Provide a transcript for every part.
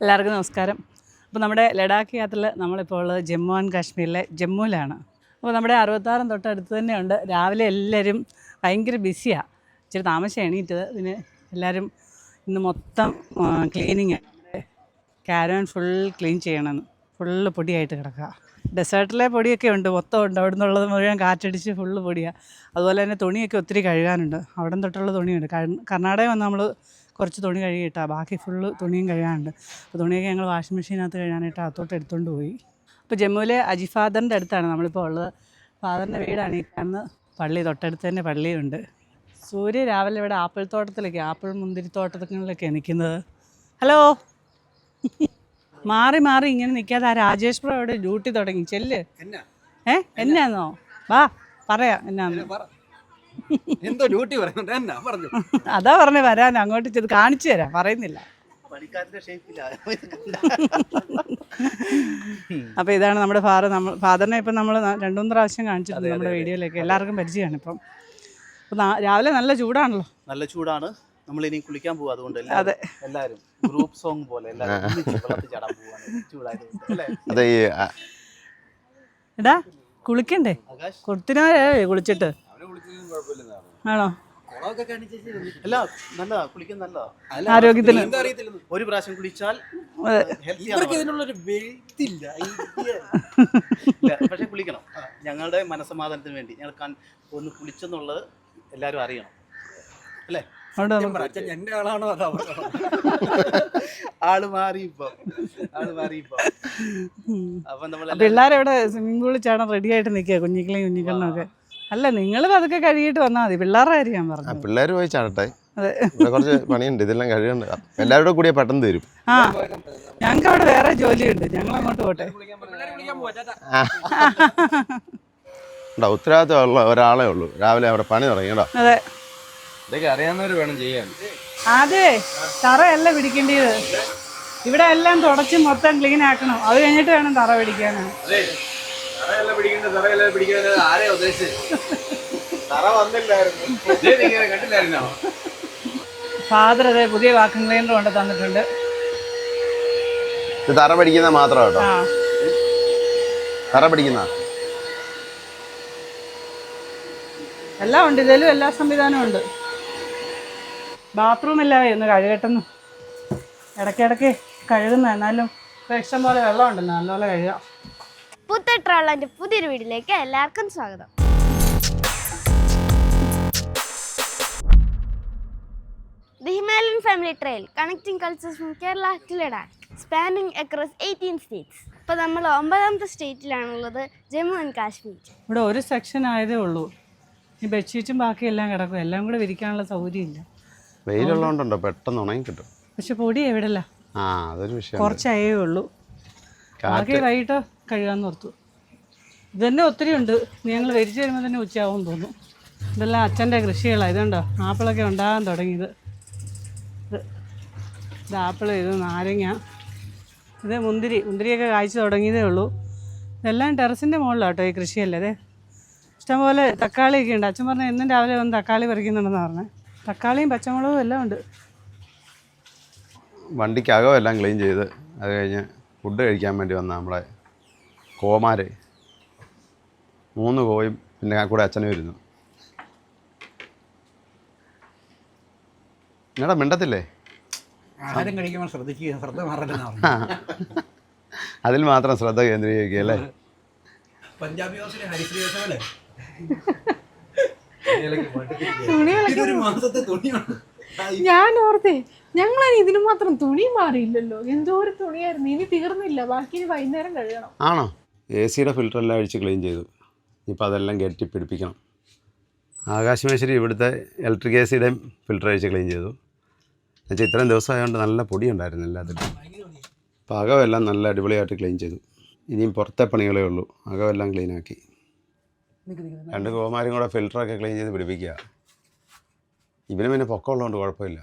എല്ലാവർക്കും നമസ്കാരം. അപ്പോൾ നമ്മുടെ ലഡാക്ക് യാത്രയിൽ നമ്മളിപ്പോൾ ഉള്ളത് ജമ്മു ആൻഡ് കാശ്മീരിലെ ജമ്മുവിലാണ്. അപ്പോൾ നമ്മുടെ അറുപത്താറും തൊട്ടടുത്ത് തന്നെയുണ്ട്. രാവിലെ എല്ലാവരും ഭയങ്കര ബിസിയാണ് ഇച്ചിരി താമസം എണീറ്റത്. പിന്നെ എല്ലാവരും ഇന്ന് മൊത്തം ക്ലീനിങ് കാരവൻ ഫുൾ ക്ലീൻ ചെയ്യണമെന്ന്. ഫുള്ള് പൊടിയായിട്ട് കിടക്കുക. ഡെസേർട്ടിലെ പൊടിയൊക്കെ ഉണ്ട്. മൊത്തം ഉണ്ട്. അവിടെ നിന്നുള്ളത് മുഴുവൻ കാറ്റടിച്ച് ഫുള്ള് പൊടിയാണ് അതുപോലെ തന്നെ തുണിയൊക്കെ ഒത്തിരി കഴുകാനുണ്ട്. അവിടെ തൊട്ടുള്ള തുണിയുണ്ട്. കർണാടക വന്ന് നമ്മൾ കുറച്ച് തുണി കഴുകിയിട്ടാണ് ബാക്കി ഫുള്ള് തുണിയും കഴുകാനുണ്ട്. അപ്പോൾ തുണിയൊക്കെ ഞങ്ങൾ വാഷിംഗ് മെഷീനകത്ത് കഴുകാനായിട്ട് അകത്തോട്ട് എടുത്തുകൊണ്ട് പോയി. അപ്പോൾ ജമ്മുവിലെ അജി ഫാദറിന്റെ അടുത്താണ് നമ്മളിപ്പോൾ ഉള്ളത്. ഫാദറിന്റെ വീടാണ്. ഈ കാണുന്ന പള്ളി തൊട്ടടുത്ത് തന്നെ പള്ളിയുണ്ട്. സൂര്യ രാവിലെ ഇവിടെ ആപ്പിൾ തോട്ടത്തിലൊക്കെ ആപ്പിൾ മുന്തിരിത്തോട്ടത്തിലൊക്കെ നിൽക്കുന്നത് ഹലോ? മാറി മാറി ഇങ്ങനെ നിൽക്കാതെ ആ രാജേഷ് പ്രോ അവിടെ ഡ്യൂട്ടി തുടങ്ങി. ചെല്ല്. ഏ? എന്നാന്നോ? വാ പറയാം എന്നാന്ന്. എന്തോ ഡ്യൂട്ടി പറയുന്നുണ്ട്. എന്നാ പറഞ്ഞു. അതാ പറഞ്ഞു വരാൻ അങ്ങോട്ട് ചെന്ന് കാണിച്ചു തരാം. പറയുന്നില്ല. അപ്പൊ ഇതാണ് നമ്മുടെ ഫാദർ. നമ്മൾ ഫാദറിനെ ഇപ്പം നമ്മൾ രണ്ടു മൂന്ന് പ്രാവശ്യം കാണിച്ചിട്ടുണ്ട് നമ്മുടെ വീഡിയോയിലേക്ക്. എല്ലാവർക്കും പരിചയമാണ് ഇപ്പം. രാവിലെ നല്ല ചൂടാണല്ലോ. നല്ല ചൂടാണ്. നമ്മൾ ഇനി കുളിക്കാൻ പോവാ അതുകൊണ്ട് അതെ. എല്ലാവരും ഗ്രൂപ്പ് സോങ് പോലെ എല്ലാവരും കുളിക്കണ്ടേ? കൊടുത്തിനാ കുളിച്ചിട്ട്. ആണോ? അല്ല നല്ലതാ കുളിക്കാൻ നല്ലതാ. ആരോഗ്യത്തിന് ഒരു പ്രാവശ്യം കുളിച്ചാൽ ആണ് ഇതിനുള്ളൊരു വെയ്ത്തില്ല ഇല്ല, പക്ഷെ കുളിക്കണം. ഞങ്ങളുടെ മനസമാധാനത്തിന് വേണ്ടി. ഞങ്ങൾ ഒന്ന് കുളിച്ചെന്നുള്ളത് എല്ലാവരും അറിയണം. അല്ലേ? എന്റെ ആളാണോ അതാ ആൾ മാറി ഇപ്പൊ ആൾ മാറി ഇപ്പൊ അപ്പൊ നമ്മൾ പിള്ളേരെവിടെ സ്വിമ്മിംഗ് പൂളിൽ ചാടാൻ റെഡി ആയിട്ട് നിൽക്കുക കുഞ്ഞിക്കളെയും കുഞ്ഞിക്കളിനും ഒക്കെ അല്ല നിങ്ങൾ അതൊക്കെ കഴുകിയിട്ട് വന്നാൽ മതി. പിള്ളേരുടെ കാര്യം ഞാൻ ആ പറഞ്ഞു. പിള്ളേർ പോയി ചാടട്ടെ. അതെ. ഇവിടെ കുറച്ച് പണിയുണ്ട്. ഇതെല്ലാം കഴിയണ്ട എല്ലാവരുടെ കൂടിയ പെട്ടെന്ന് തരും. ആ ഞങ്ങൾക്ക് അവിടെ വേറെ ജോലിയുണ്ട്. ഞങ്ങൾ അങ്ങോട്ട് പോട്ടെ ഉണ്ടോ ഉത്തരവാദിത്തമുള്ള ഒരാളേ ഉള്ളൂ. രാവിലെ അവിടെ പണി തുടങ്ങി കേട്ടോ അതെ. ഇതൊക്കെ അറിയാവുന്നവർ വേണം ചെയ്യാൻ. അതെ. തറയല്ല പിടിക്കേണ്ടത് ഇവിടെ എല്ലാം തുടച്ച് മൊത്തം ക്ലീൻ ആക്കണം. അത് കഴിഞ്ഞിട്ട് വേണം തറ പിടിക്കാൻ ഫാദർ അതെ പുതിയ വാക്കിംഗ് ക്ലീനർ കൊണ്ട് തന്നിട്ടുണ്ട്. ഇത് തറ പിടിക്കുന്ന മാത്രം കേട്ടോ. തറ പിടിക്കുന്ന. എല്ലാം ഉണ്ട് ഇതിലും എല്ലാ സംവിധാനവും ഉണ്ട്. ബാത്റൂം ഇല്ലാതെ ഒന്ന് കഴുകട്ടെന്ന്. ഇടയ്ക്കിടയ്ക്ക് കഴുകുന്ന എന്നാലും ഇപ്പം ഇഷ്ടം പോലെ വെള്ളം ഉണ്ടല്ലോ നല്ലപോലെ കഴുകാം. പുത്ത ട്രാവലിന്റെ പുതിയൊരു വീഡിയോയിലേക്ക് എല്ലാവർക്കും സ്വാഗതം. The Himalayan family trail connecting cultures from Kerala to Ladakh spanning across eighteen states ഇപ്പോൾ നമ്മൾ ഒമ്പതാമത്തെ സ്റ്റേറ്റിലാണുള്ളത് ജമ്മു ആൻഡ് കാശ്മീർ. ഇവിടെ ഒരു സെക്ഷൻ ആയതേ ഉള്ളൂ. ഈ ബെഡ്ഷീറ്റും ബാക്കി എല്ലാം കിടക്കും. എല്ലാം കൂടെ വിരിക്കാനുള്ള സൗകര്യമില്ല. വെയിലുള്ളതുകൊണ്ടുണ്ടോ? പെട്ടെന്ന് ഉണങ്ങി കിട്ടും. പക്ഷെ പൊടി എവിടെയല്ല? ആ അതൊരു വിഷയം കുറച്ചായേ ഉള്ളൂ. ബാക്കി വൈകിട്ട് കഴുകാന്ന് ഓർത്തു. ഇതന്നെ ഒത്തിരി ഉണ്ട്. ഞങ്ങൾ വരിച്ചു വരുമ്പോൾ തന്നെ ഉച്ചയാവും തോന്നും ഇതെല്ലാം അച്ഛന്റെ കൃഷികളാണ് ഇതുണ്ടോ? ആപ്പിളൊക്കെ ഉണ്ടാകാൻ തുടങ്ങിയത്. ഇത് ഇത് ആപ്പിൾ ഇത് നാരങ്ങ ഇത് മുന്തിരി. മുന്തിരിയൊക്കെ കായ്ച്ചു തുടങ്ങിയതേ ഉള്ളൂ. ഇതെല്ലാം ടെറസിന്റെ മുകളിലാണ് കേട്ടോ ഈ കൃഷിയല്ലേ. അതെ. ഇഷ്ടംപോലെ തക്കാളിയൊക്കെ ഉണ്ട്. അച്ഛൻ പറഞ്ഞു എന്നും രാവിലെ വന്ന് തക്കാളി പറിക്കുന്നുണ്ടെന്ന് പറഞ്ഞത് തക്കാളിയും പച്ചമുളകും എല്ലാം ഉണ്ട്. വണ്ടിക്കകം എല്ലാം ക്ലീൻ ചെയ്ത് അത് കഴിഞ്ഞ് ഫുഡ് കഴിക്കാൻ വേണ്ടി വന്ന നമ്മളെ കോമാര്. മൂന്ന് കോയും പിന്നെ കൂടെ അച്ഛനും ഇരുന്നു. നിങ്ങളുടെ മിണ്ടത്തില്ലേ? ആഹാരം കഴിക്കുമ്പോൾ ശ്രദ്ധിക്കുക ശ്രദ്ധ അതിൽ മാത്രം ശ്രദ്ധ കേന്ദ്രീകരിക്കുക അല്ലേ? പഞ്ചാബി ഹൗസിലെ ഹരിശ്രീ ഞാൻ ഓർത്തേ ഞങ്ങൾ ഇതിന് മാത്രം തുണി മാറിയില്ലല്ലോ. എന്തോ ഒരു തുണിയായിരുന്നു. ഇനി തീർന്നില്ല. ബാക്കി വൈകുന്നേരം കഴിയണം ആണോ? എ സിയുടെ ഫിൽറ്ററെല്ലാം അഴിച്ച് ക്ലീൻ ചെയ്തു. ഇനിയിപ്പോൾ അതെല്ലാം കയറ്റി പിടിപ്പിക്കണം. ആകാശമേശ്വരി ഇവിടുത്തെ ഇലക്ട്രിക് എ സിയുടെയും ഫിൽറ്റർ അഴിച്ച് ക്ലീൻ ചെയ്തു. എന്നുവെച്ചാൽ ഇത്രയും ദിവസമായതുകൊണ്ട് നല്ല പൊടി ഉണ്ടായിരുന്നു എല്ലാത്തിലും അപ്പോൾ അകമെല്ലാം നല്ല അടിപൊളിയായിട്ട് ക്ലീൻ ചെയ്തു. ഇനിയും പുറത്തെ പണികളേ ഉള്ളൂ. അകമെല്ലാം ക്ലീൻ ആക്കി. രണ്ട് ഗോമാരും കൂടെ ഫിൽറ്ററൊക്കെ ക്ലീൻ ചെയ്ത് പിടിപ്പിക്കുക. ഇവന് പിന്നെ പൊക്കമുള്ളതുകൊണ്ട് കുഴപ്പമില്ല.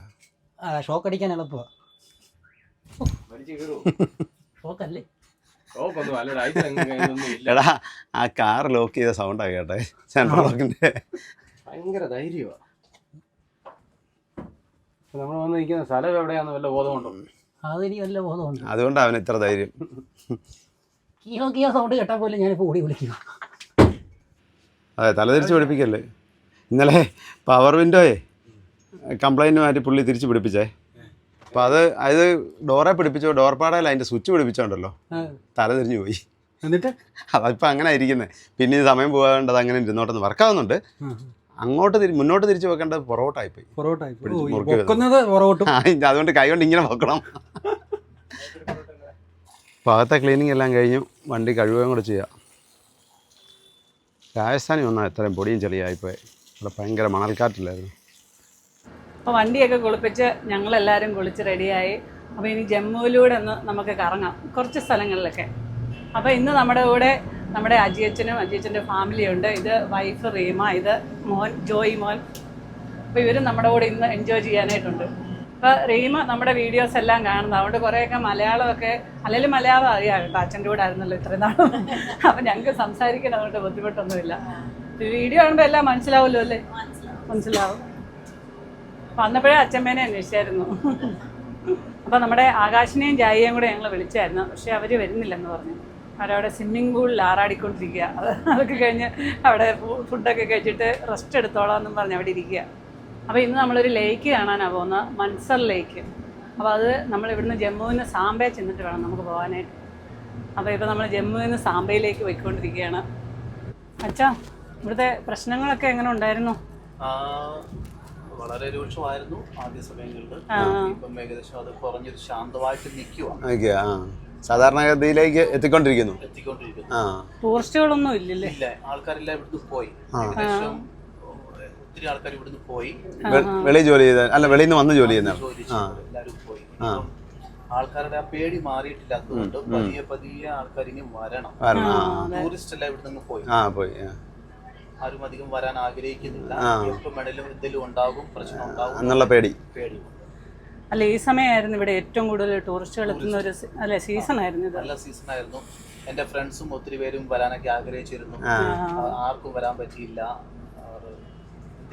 ഷോക്ക് അടിക്കാൻ എളുപ്പമാണ് ഷോക്കല്ലേ എടാ ആ കാർ ലോക്ക് ചെയ്ത സൗണ്ട് കേട്ടെ? സെൻട്രൽ ലോക്കിന്റെ ഭയങ്കര ധൈര്യമാ. നമ്മൾ വന്ന് നിൽക്കുന്ന സ്ഥലം എവിടെയാന്ന് വല്ല ബോധമുണ്ടോ? അതെനിക്ക് നല്ല ബോധമുണ്ട്? അതുകൊണ്ടാണ് അവന് ഇത്ര ധൈര്യം. കിയോ കിയോ സൗണ്ട് കേട്ടാൽ പോലും ഞാനിപ്പോൾ ഓടി വിളിക്കുക അതെ തലതിരിച്ച് പിടിപ്പിക്കല്ലേ? ഇന്നലെ പവർ വിൻഡോയെ കംപ്ലൈന്റ് മാറ്റി പുള്ളി തിരിച്ച് പിടിപ്പിച്ചേ. അപ്പോൾ അത് അത് ഡോറെ പിടിപ്പിച്ചോ ഡോർ പാടയിൽ അതിന്റെ സ്വിച്ച് പിടിപ്പിച്ചോണ്ടല്ലോ. തല തിരിഞ്ഞു പോയി. എന്നിട്ട്? അതിപ്പോ അങ്ങനെ ഇരിക്കുന്നത് പിന്നെ സമയം പോകാണ്ടത് അങ്ങനെ ഇരുന്നോട്ടെന്ന് വർക്കാവുന്നുണ്ട് അങ്ങോട്ട് തിരി മുന്നോട്ട് തിരിച്ചു വെക്കേണ്ടത് പൊറോട്ടായി പോയി പൊറോട്ടായി അതുകൊണ്ട് കൈ കൊണ്ട് ഇങ്ങനെ വെക്കണം. ഭാഗത്തെ ക്ലീനിങ് എല്ലാം കഴിഞ്ഞു വണ്ടി കഴുകുകയും കൂടെ ചെയ്യാം. രാജസ്ഥാനി വന്നാൽ ഇത്രയും പൊടിയും ചെളിയായിപ്പോയി. ഇവിടെ ഭയങ്കര മണൽക്കാറ്റില്ലായിരുന്നു അപ്പോൾ വണ്ടിയൊക്കെ കുളിപ്പിച്ച് ഞങ്ങളെല്ലാവരും കുളിച്ച് റെഡിയായി. അപ്പോൾ ഇനി ജമ്മുവിലൂടെ ഒന്ന് നമുക്ക് കറങ്ങാം. കുറച്ച് സ്ഥലങ്ങളിലൊക്കെ. അപ്പോൾ ഇന്ന് നമ്മുടെ കൂടെ നമ്മുടെ അജിയച്ചനും അജിയച്ചന്റെ ഫാമിലിയുണ്ട് ഇത് വൈഫ് റീമ ഇത് മോൻ ജോയി മോൻ. അപ്പോൾ ഇവരും നമ്മുടെ കൂടെ ഇന്ന് എൻജോയ് ചെയ്യാനായിട്ടുണ്ട്. അപ്പോൾ റീമ നമ്മുടെ വീഡിയോസ് എല്ലാം കാണുന്നത് അതുകൊണ്ട് കുറേയൊക്കെ മലയാളമൊക്കെ അല്ലെങ്കിൽ മലയാളം അറിയാം കേട്ടോ. അച്ഛന്റെ കൂടെ ആയിരുന്നല്ലോ ഇത്രയും നാളും. അപ്പോൾ ഞങ്ങൾക്ക് സംസാരിക്കാൻ അതുകൊണ്ട് ബുദ്ധിമുട്ടൊന്നുമില്ല. വീഡിയോ കാണുമ്പോൾ എല്ലാം മനസ്സിലാവുമല്ലോ അല്ലേ? മനസ്സിലാവും. വന്നപ്പോഴേ അച്ഛമ്മേനെ അന്വേഷിച്ചായിരുന്നു. അപ്പോൾ നമ്മുടെ ആകാശിനെയും ജായിയെയും കൂടെ ഞങ്ങൾ വിളിച്ചായിരുന്നു. പക്ഷേ അവർ വരുന്നില്ലെന്ന് പറഞ്ഞു. അവരവിടെ സ്വിമ്മിംഗ് പൂളിൽ ആറാടിക്കൊണ്ടിരിക്കുക. അത് അതൊക്കെ കഴിഞ്ഞ് അവിടെ ഫുഡൊക്കെ കഴിച്ചിട്ട് റെസ്റ്റ് എടുത്തോളാം എന്നും പറഞ്ഞ് അവിടെ ഇരിക്കുക. അപ്പോൾ ഇന്ന് നമ്മളൊരു ലേക്ക് കാണാനാണ് പോകുന്നത്. മൻസർ ലേക്ക് അപ്പോൾ അത് നമ്മൾ ഇവിടുന്ന് ജമ്മുവിൽ നിന്ന് സാമ്പേ ചെന്നിട്ട് വേണം നമുക്ക് പോകാനായിട്ട്. അപ്പോൾ ഇപ്പോൾ നമ്മൾ ജമ്മുവിൽ നിന്ന് സാമ്പയിലേക്ക് പോയിക്കൊണ്ടിരിക്കുകയാണ്. അച്ഛാ ഇവിടുത്തെ പ്രശ്നങ്ങളൊക്കെ എങ്ങനെ ഉണ്ടായിരുന്നു? വളരെ രൂക്ഷമായിരുന്നു ആദ്യ സമയങ്ങളിൽ. ഇപ്പം ഏകദേശം അത് കുറഞ്ഞൊരു ശാന്തമായിട്ട് ആ. സാധാരണഗതിയിലേക്ക് എത്തിക്കൊണ്ടിരിക്കുന്നു. എത്തിക്കൊണ്ടിരിക്കുന്നു. ആ. ടൂറിസ്റ്റുകളൊന്നും ഇല്ലല്ലേ? ഇല്ല ആൾക്കാരെല്ലാം ഇവിടുന്ന് പോയി. ഏകദേശം ഒത്തിരി ആൾക്കാർ ഇവിടുന്ന് പോയി. വെളി ജോലി ചെയ്ത അല്ല വെളിയിൽ നിന്ന് വന്ന് ജോലി ചെയ്യുന്ന ആ. എല്ലാവരും പോയി. ആൾക്കാരുടെ ആ പേടി മാറിയിട്ടില്ലാത്തതുകൊണ്ട് പതിയെ പതിയെ ആൾക്കാർ ഇനി വരണം ടൂറിസ്റ്റ് എല്ലാം ഇവിടുന്ന് പോയി. ആ പോയി ആ. ആരും അധികം വരാൻ ആഗ്രഹിക്കുന്നില്ല. എപ്പം വേണേലും എന്തെങ്കിലും ഉണ്ടാകും പ്രശ്നം ഉണ്ടാകും. എന്നുള്ള പേടി. പേടി. അല്ല ഈ സമയമായിരുന്നു ഇവിടെ ഏറ്റവും കൂടുതൽ ടൂറിസ്റ്റുകൾ എത്തുന്ന ഒരു അല്ല സീസൺ ആയിരുന്നു ഇത്? നല്ല സീസൺ ആയിരുന്നു. എന്റെ ഫ്രണ്ട്സും ഒത്തിരി പേരും വരാനൊക്കെ ആഗ്രഹിച്ചിരുന്നു. ആർക്കും വരാൻ പറ്റിയില്ല.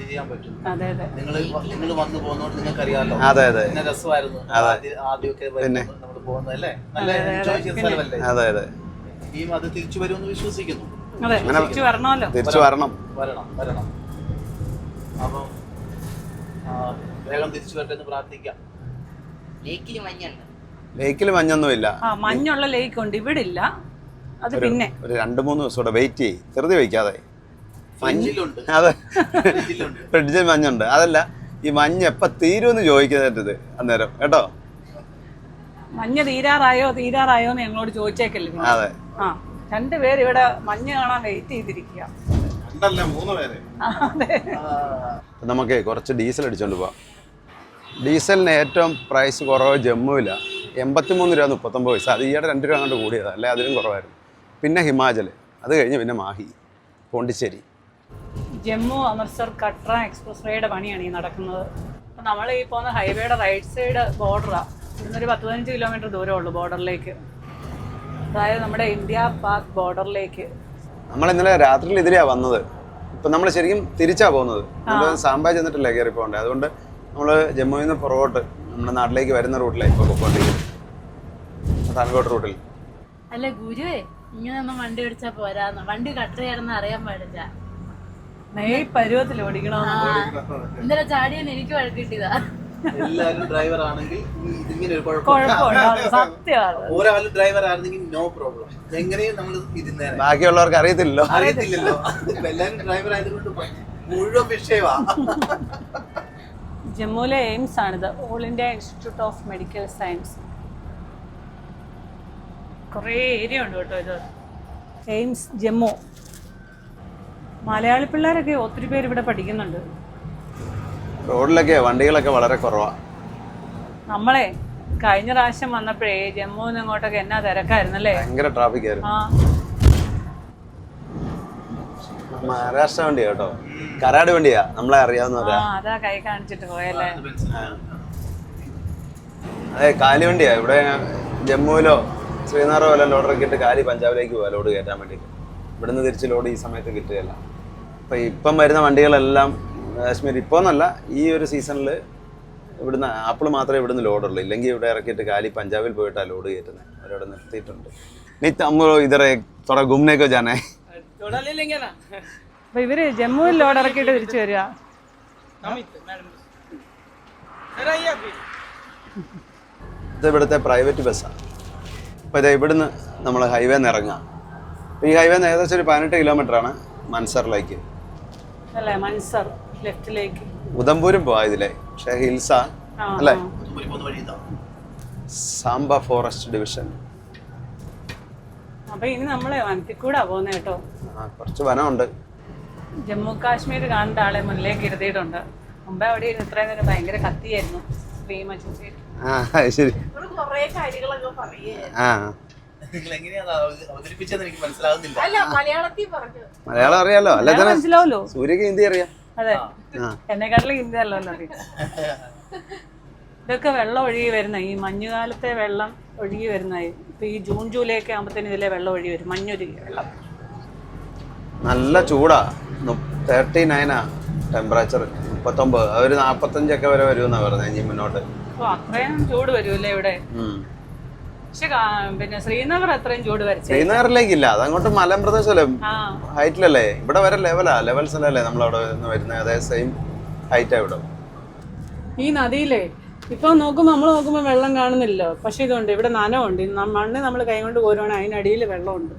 ചെയ്യാൻ പറ്റും? അതെ അതെ. നിങ്ങൾ നിങ്ങൾ വന്നു പോകുന്നോണ്ട് നിങ്ങൾക്ക് അറിയാമല്ലോ അതെ അതെ. പിന്നെ രസമായിരുന്നു. ആദ്യ- ആദ്യമൊക്കെ നമ്മൾ പോകുന്നത് അല്ലേ? നല്ല എൻജോയ് ചെയ്ത സ്ഥലമല്ലേ? അതെ അതെ. ഇനിയും അത് തിരിച്ചു വരുമെന്ന് വിശ്വസിക്കുന്നു. തിരിച്ചു വരണം. വരണം വരണം. അപ്പം ആ, വേഗം തിരിച്ചു വരട്ടെ എന്ന് പ്രാർത്ഥിക്കാം. ലേക്കിൽ മഞ്ഞൊന്നുമില്ല. ആ മഞ്ഞുള്ള ലേക്ക് ഉണ്ട് ഇവിടെ ഇല്ല അത് പിന്നെ. ഒരു രണ്ട് മൂന്ന് ദിവസം കൂടെ വെയിറ്റ് ചെയ്യ്. ചെറുതി വയ്ക്കാതെ അതെ. ഫ്രിഡ്ജിൽ മഞ്ഞുണ്ട്. അതല്ല ഈ മഞ്ഞ് എപ്പ തീരുമെന്ന് ചോദിക്കുന്നത് അന്നേരം. കേട്ടോ? മഞ്ഞ് തീരാറായോ തീരാറായോ എന്ന് ഞങ്ങളോട് ചോദിച്ചേക്കല്ലേ അതെ. ആ. രണ്ടുപേര് ഇവിടെ മഞ്ഞ് കാണാൻ വെയിറ്റ് ചെയ്തിരിക്കുക. നമുക്ക് കുറച്ച് ഡീസൽ അടിച്ചോണ്ട് പോവാം. ഡീസലിന് ഏറ്റവും പ്രൈസ് കുറവ് ജമ്മുവിലാണ് എൺപത്തിമൂന്ന് രൂപ മുപ്പത്തൊമ്പത് പൈസ. അത് ഈയിടെ രണ്ട് രൂപ അങ്ങോട്ട് കൂടിയതാണ് അല്ലെ? അതിലും കുറവായിരുന്നു. പിന്നെ ഹിമാചൽ അത് കഴിഞ്ഞ് പിന്നെ മാഹി പോണ്ടിച്ചേരി. ജമ്മു അമൃത്സർ കട്ര എക്സ്പ്രസ് വേയുടെ പണിയാണ് ഈ നടക്കുന്നത്. അപ്പം നമ്മൾ ഈ പോകുന്ന ഹൈവേയുടെ റൈറ്റ് സൈഡ് ബോർഡറാണ് ഇവിടുന്ന് ഒരു പത്ത് പതിനഞ്ച് കിലോമീറ്റർ ദൂരമുള്ളൂ ബോർഡറിലേക്ക് അതായത് നമ്മുടെ ഇന്ത്യ പാക് ബോർഡറിലേക്ക്. നമ്മൾ ഇന്നലെ രാത്രിയിൽ വന്നത്. ഇപ്പൊ നമ്മൾ ശരിക്കും തിരിച്ചാ പോകുന്നത്. നമ്മൾ സാമ്പാ ചെന്നിട്ടില്ല കയറി പോകണ്ടേ? അതുകൊണ്ട് നമ്മൾ ജമ്മുവിൽ നിന്ന് പുറകോട്ട് നമ്മുടെ നാട്ടിലേക്ക് വരുന്ന റൂട്ടിലേക്ക് ഇപ്പോൾ പോയിക്കൊണ്ടിരിക്കുന്നത് റൂട്ടിൽ. അല്ല ഗുരുവേ ഇങ്ങനെ ഒന്നും വണ്ടി ഓടിച്ചാ പോരാ വണ്ടി കട്ടറിയാണെന്ന് അറിയാൻ പാടില്ല. നെയ് പരുവത്തിൽ ഓടിക്കണോ? ഇന്നലെ ചാടിയെന്ന് എനിക്ക് വഴക്കിട്ടിയതാ എല്ലാവരും ഡ്രൈവർ ആണെങ്കിൽ ഇതിങ്ങനെ ഒരു കുഴപ്പമില്ല ഒരാളും ഡ്രൈവർ ആയിരുന്നെങ്കിൽ നോ പ്രോബ്ലം എങ്ങനെയും നമ്മൾ ഇരുന്നേനെ ബാക്കിയുള്ളവർക്ക് അറിയത്തില്ലല്ലോ. അറിയത്തില്ലല്ലോ. എല്ലാവരും ഡ്രൈവർ ആയതുകൊണ്ട് മുഴുവൻ വിഷയമാ ജമ്മുവിലെ എയിംസ് ആണിത്. All India institute of medical science കുറേ ഏരിയ ഉണ്ട് കേട്ടോ ഇത്. എയിംസ് ജമ്മു. മലയാളി പിള്ളേരൊക്കെ ഒത്തിരി പേര് ഇവിടെ പഠിക്കുന്നുണ്ട്. റോഡിലൊക്കെ വണ്ടികളൊക്കെ വളരെ കുറവാ. നമ്മളെ കഴിഞ്ഞ പ്രാവശ്യം വന്നപ്പോഴേ ജമ്മുന്ന് ഇങ്ങോട്ടൊക്കെ എന്നാ തിരക്കായിരുന്നല്ലേ? ഭയങ്കര ട്രാഫിക് ആയിരുന്നു. ആ. മഹാരാഷ്ട്ര വണ്ടിയാ കേട്ടോ. കരാട് വണ്ടിയാ നമ്മളെ അറിയാവുന്നവരാ. ആ അതാ കൈ കാണിച്ചിട്ട് പോയല്ലേ? അതെ കാലി വണ്ടിയാ. ഇവിടെ ജമ്മുവിലോ ശ്രീനാറോ വല്ല ലോഡർ ഇട്ട് കാലി പഞ്ചാബിലേക്ക് പോവാ ലോഡ് കയറ്റാൻ വേണ്ടിയിട്ട്. ഇവിടുന്ന് തിരിച്ച് ലോഡ് ഈ സമയത്ത് കിട്ടുകയല്ല. അപ്പൊ ഇപ്പം വരുന്ന വണ്ടികളെല്ലാം കാശ്മീർ ഇപ്പോൾ എന്നല്ല ഈ ഒരു സീസണിൽ ഇവിടുന്ന് ആപ്പിൾ മാത്രമേ ഇവിടുന്ന് ലോഡുള്ളൂ. ഇല്ലെങ്കിൽ ഇവിടെ ഇറക്കിയിട്ട് കാലി പഞ്ചാബിൽ പോയിട്ടാണ് ലോഡ് കയറ്റുന്നത് അവരവിടെ നിർത്തിയിട്ടുണ്ട്. നീ തമ്മോ ഇതറേ തുറ ഗുംനേക്കോ ജാനേ? അപ്പൊ ഇവർ ജമ്മുവിൽ ലോഡ് ഇറക്കിയിട്ട് തിരിച്ചു വരിക. ഇത് ഇവിടുത്തെ പ്രൈവറ്റ് ബസ്സാണ് അപ്പോൾ ഇതാ ഇവിടുന്ന് നമ്മൾ ഹൈവേ നിന്ന് ഇറങ്ങാം. ഈ ഹൈവേ ഏകദേശം ഒരു പതിനെട്ട് കിലോമീറ്ററാണ് മൻസറിലേക്ക്. അല്ലേ മൻസർ. ലെഫ്റ്റിലേക്ക്. ഉദംപൂരും പോവാ ഇതിലെ. പക്ഷേ ഹിൽസാ അല്ലേ? Samba forest division. അപ്പൊ ഇനി നമ്മളെ വനത്തിക്കൂടാ പോകുന്ന കേട്ടോ. കുറച്ച് വനമുണ്ട്. ജമ്മു കാശ്മീർ കാണേണ്ട ആളെ മുന്നിലേക്ക് ഇരുത്തിയിട്ടുണ്ട്. മുമ്പേ അവിടെ ഇരുന്ന് ഇത്രയും നേരം ഭയങ്കര കത്തിയായിരുന്നു. ക്രീം അച്ഛൻ ശരി. കുറേ കാര്യങ്ങളൊക്കെ മലയാളം അറിയാലോ? അല്ല മനസ്സിലാവല്ലോ സൂര്യക്ക് ഹിന്ദി അറിയാം. അതെ. ആ. എന്നെക്കാട്ടിലും ഹിന്ദി അല്ലല്ലോ അറിയാം. ഇതൊക്കെ വെള്ളം ഒഴുകി വരുന്ന ഈ മഞ്ഞുകാലത്തെ വെള്ളം ഒഴുകി വരുന്ന ഇപ്പൊ ഈ ജൂൺ ജൂലൈ ഒക്കെ ആകുമ്പോഴത്തേനും ഇതിലെ വെള്ളം ഒഴുകി വരും മഞ്ഞൊരുകി വെള്ളം. നല്ല ചൂടാ. തേർട്ടി നയനാ ടെമ്പറേച്ചർ മുപ്പത്തൊമ്പത്. അവർ നാപ്പത്തഞ്ചൊക്കെ വരെ വരുമെന്നാ പറഞ്ഞത് ഇനി മുന്നോട്ട്. അത്രയും ചൂട് വരുമല്ലേ ഇവിടെ. പക്ഷെ കാ- പിന്നെ ശ്രീനഗർ അത്രയും ചൂട് വരച്ചേ ശ്രീനഗറിലേക്കില്ല. അതങ്ങോട്ട് മലമ്പ്രദേശമല്ലേ ആ. ഹൈറ്റിലല്ലേ? ഇവിടെ വരെ ലെവലാ. ലെവൽസ് അല്ലേ നമ്മൾ നമ്മളവിടെ നിന്ന് വരുന്നത് അതേ സെയിം ഹൈറ്റാ ഇവിടെ. ഈ നദിയിലേ ഇപ്പൊ നോക്കുമ്പോ നമ്മൾ നോക്കുമ്പോ വെള്ളം കാണുന്നില്ലല്ലോ പക്ഷെ ഇതുണ്ട്. ഇവിടെ നനവുണ്ട്. ഈ ന- മണ്ണ് നമ്മൾ കൈ കൊണ്ട് പോരുവാണ് അതിനടിയിൽ വെള്ളമുണ്ട്.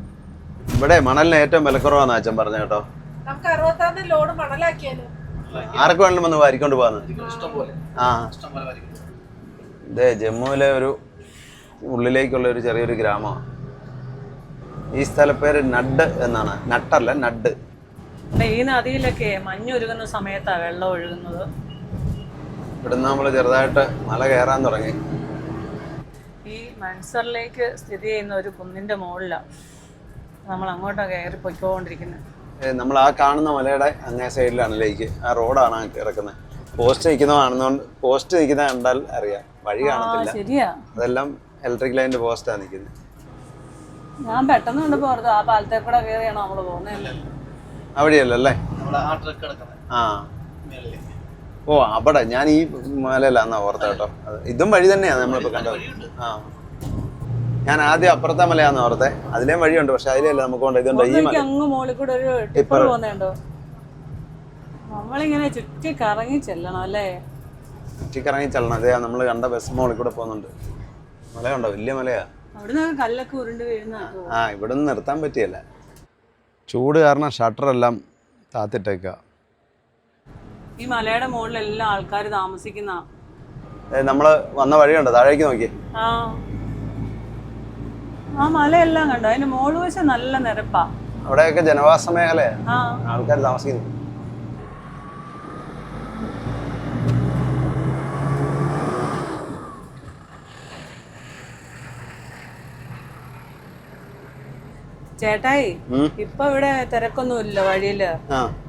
ഇവിടെ മണലിന് ഏറ്റവും വിലക്കുറവാന്ന് അച്ഛൻ പറഞ്ഞ കേട്ടോ. നമുക്ക് അറുപത്താറിന് ലോഡ് മണലാക്കിയാലോ? ആർക്ക് വേണമെന്ന് വന്ന് വാരിക്കൊണ്ട് പോകാന്ന്. ഇഷ്ടം പോലെ. ആ. ഇതേ ജമ്മുവിലെ ഒരു ഉള്ളിലേക്കുള്ള ഒരു ചെറിയൊരു ഗ്രാമമാണ് ഈ സ്ഥലപ്പേര് നഡ് എന്നാണ്. നട്ടല്ല നഡ്. ഈ നദിയിലൊക്കെ മഞ്ഞൊരുകുന്ന സമയത്താ വെള്ളം ഒഴുകുന്നത്? ഇവിടുന്ന് നമ്മൾ ചെറുതായിട്ട് മല കയറാൻ തുടങ്ങി. ഈ മൻസറിലേക്ക് സ്ഥിതി ചെയ്യുന്ന ഒരു കുന്നിന്റെ മുകളിലാണ് നമ്മൾ അങ്ങോട്ടാ കയറി പൊയ്ക്കൊണ്ടിരിക്കുന്നത് നമ്മൾ ആ കാണുന്ന മലയുടെ അങ്ങേ സൈഡിലാണ് ലേക്ക്. ആ റോഡാണ് കിടക്കുന്നത് പോസ്റ്റ് നിൽക്കുന്നതാണെന്നുകൊണ്ട് പോസ്റ്റ് നിൽക്കുന്ന കണ്ടാൽ അറിയാം. വഴി കാണത്തില്ല. ശരിയാ. അതെല്ലാം ഇലക്ട്രിക് ലൈനിന്റെ പോസ്റ്റാണ് നിൽക്കുന്നത് ഞാൻ പെട്ടെന്ന് കൊണ്ട് പോകരുത് ആ പാലത്തെ കൂടെ കയറിയാണോ നമ്മൾ പോകുന്നത് അവിടെയല്ലേ ആ ഓ അവിടെ. ഞാൻ ഈ മലയിലാന്നാ ഓർത്ത കേട്ടോ. ഇതും വഴി തന്നെയാണ് നമ്മളിപ്പോ കണ്ടത്. ആ. ഞാൻ ആദ്യം അപ്പുറത്തെ മലയാന്ന് ഓർത്തെ. അതിലേം വഴിയുണ്ട്. പക്ഷെ അതിലല്ല നമുക്ക് കൊണ്ട് ഇതുണ്ട് ഈ മല? അങ്ങ് മുകളിൽ കൂടെ ഒരു ടിപ്പർ നമ്മൾ നമ്മളിങ്ങനെ ചുറ്റി കറങ്ങി ചെല്ലണം അല്ലേ? ചുറ്റിക്കറങ്ങി ചെല്ലണം. അതേ നമ്മൾ കണ്ട ബസ് മോളിൽ കൂടെ പോകുന്നുണ്ട്. മല കണ്ടോ വലിയ മലയാ. അവിടുന്ന് കല്ലൊക്കെ ഉരുണ്ട് വീഴുന്ന ആ ഇവിടെ നിന്ന് നിർത്താൻ പറ്റിയല്ല. ചൂട് കാരണം ഷട്ടറെല്ലാം താത്തിട്ടേക്ക ഈ മലയുടെ മുകളിലെല്ലാം ആൾക്കാർ താമസിക്കുന്ന നമ്മൾ വന്ന വഴിയുണ്ട് താഴേക്ക് നോക്കി. ആ. മലയെല്ലാം കണ്ടോ? അതിന്റെ മോൾ വശം നല്ല നിരപ്പാ. അവിടെയൊക്കെ ജനവാസ മേഖലയാ. ആൾക്കാർ താമസിക്കുന്നു. ചേട്ടായി. ഇപ്പൊ ഇവിടെ തിരക്കൊന്നുമില്ല വഴിയിൽ.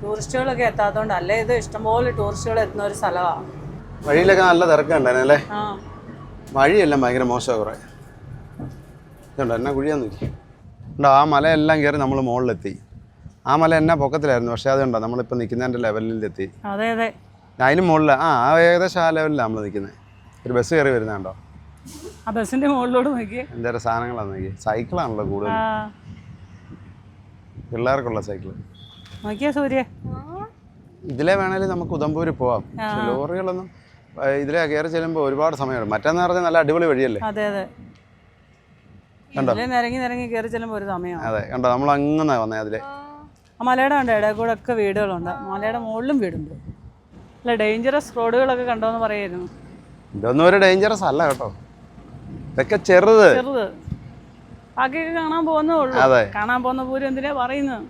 ടൂറിസ്റ്റുകളൊക്കെ എത്താത്തോണ്ട് അല്ലേ ഇത് ഇഷ്ടംപോലെ ടൂറിസ്റ്റുകൾ എത്തുന്ന ഒരു സ്ഥലമാ വഴിയിലൊക്കെ നല്ല തിരക്കുണ്ടായിരുന്നല്ലേ വഴിയെല്ലാം ഭയങ്കര മോശമാണ് കുറേ. ഇതുണ്ടോ? എന്നാ കുഴിയാന്ന് ഉണ്ടോ? ആ മലയെല്ലാം കയറി നമ്മൾ മുകളിലെത്തി. ആ മല എന്നാ പൊക്കത്തിലായിരുന്നു? പക്ഷേ അതുണ്ടോ? നമ്മളിപ്പോൾ നിൽക്കുന്നതിന്റെ ലെവലിലെത്തി. അതെ അതെ. അതിന് മുകളിൽ ആ ആ ഏകദേശം ആ ലെവലിലാണ് നമ്മൾ നിൽക്കുന്നത് ഒരു ബസ് കയറി വരുന്നുണ്ടോ ആ ബസ്സിന്റെ മുകളിലോട്ട് നോക്കി എന്തേരം സാധനങ്ങളാണ് നോക്കി സൈക്കിളാണല്ലോ കൂടുതൽ പിള്ളേർക്കുള്ള സൈക്കിൾ നോക്കിയാ സൂര്യ. ഇതിലെ വേണേലും നമുക്ക് ഉദംപൂര് പോവാം. ലോറികളൊന്നും ഇതിലെ കയറി ചെല്ലുമ്പോൾ ഒരുപാട് സമയമുണ്ട് മറ്റേന്ന് പറഞ്ഞാൽ നല്ല അടിപൊളി വഴിയല്ലേ? അതെ അതെ. കണ്ടോ? നിരങ്ങി നിരങ്ങി കയറി ചെല്ലുമ്പോൾ ഒരു സമയമാണ്. അതെ കണ്ടോ? നമ്മൾ അങ്ങനെ വന്നേ അതിലെ. മലയുടെ ഉണ്ട് ഇടയിൽ കൂടെ ഒക്കെ വീടുകളുണ്ട്. മലയുടെ മുകളിലും വീടുണ്ട്. അല്ല ഡേഞ്ചറസ് റോഡുകളൊക്കെ കണ്ടോന്ന് പറയായിരുന്നു. ഇതൊന്നും ഒരു ഡേഞ്ചറസ് അല്ല കേട്ടോ. ഇതൊക്കെ ചെറുത്. ചെറുത്. ബാക്കിയൊക്കെ കാണാൻ പോകുന്നേ ഉള്ളൂ. അതെ. കാണാൻ പോകുന്ന പൂരം എന്തിനാ പറയുന്നത്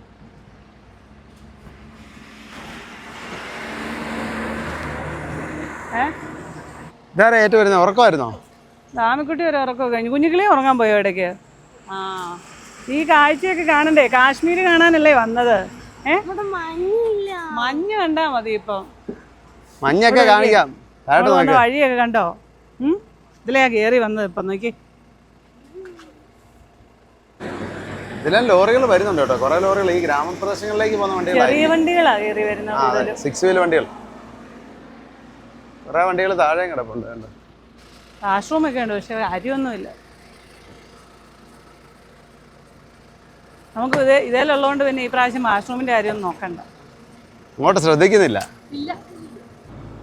ഏ? ഇതാരാ ഏറ്റവും വരുന്നത് ഉറക്കമായിരുന്നോ? ദാമിക്കുട്ടി ഒരു ഉറക്കമൊക്കെ കഴിഞ്ഞു. കുഞ്ഞുകിളി ഉറങ്ങാൻ പോയോ ഇടയ്ക്ക്? ആ. ഈ കാഴ്ചയൊക്കെ കാണണ്ടേ? കാശ്മീർ കാണാനല്ലേ വന്നത്? ഏ? മഞ്ഞില്ല. മഞ്ഞ് കണ്ടാ മതി ഇപ്പം. മഞ്ഞൊക്കെ കാണിക്കാം. താഴോട്ട് വഴിയൊക്കെ കണ്ടോ? ഉം? ഇതിലെയാ കയറി വന്നത് ഇപ്പം നോക്കി. ഇതിലെല്ലാം ലോറികൾ വരുന്നുണ്ട് കേട്ടോ. കുറെ ലോറികൾ ഈ ഗ്രാമപ്രദേശങ്ങളിലേക്ക് പോകുന്ന ചെറിയ വണ്ടികളാണ് വണ്ടികളാ കയറി വരുന്നത് കൂടുതലും. സിക്സ് വീൽ വണ്ടികൾ. കുറേ വണ്ടികൾ താഴെ കിടപ്പുണ്ട് കണ്ടോ? വാഷ്റൂമൊക്കെ ഉണ്ട് പക്ഷെ അരിയൊന്നുമില്ല. നമുക്ക് ഇതേ ഇതേലുള്ളതുകൊണ്ട് പിന്നെ ഈ പ്രാവശ്യം വാഷ്റൂമിന്റെ കാര്യമൊന്നും നോക്കണ്ട. ഇങ്ങോട്ട് ശ്രദ്ധിക്കുന്നില്ല.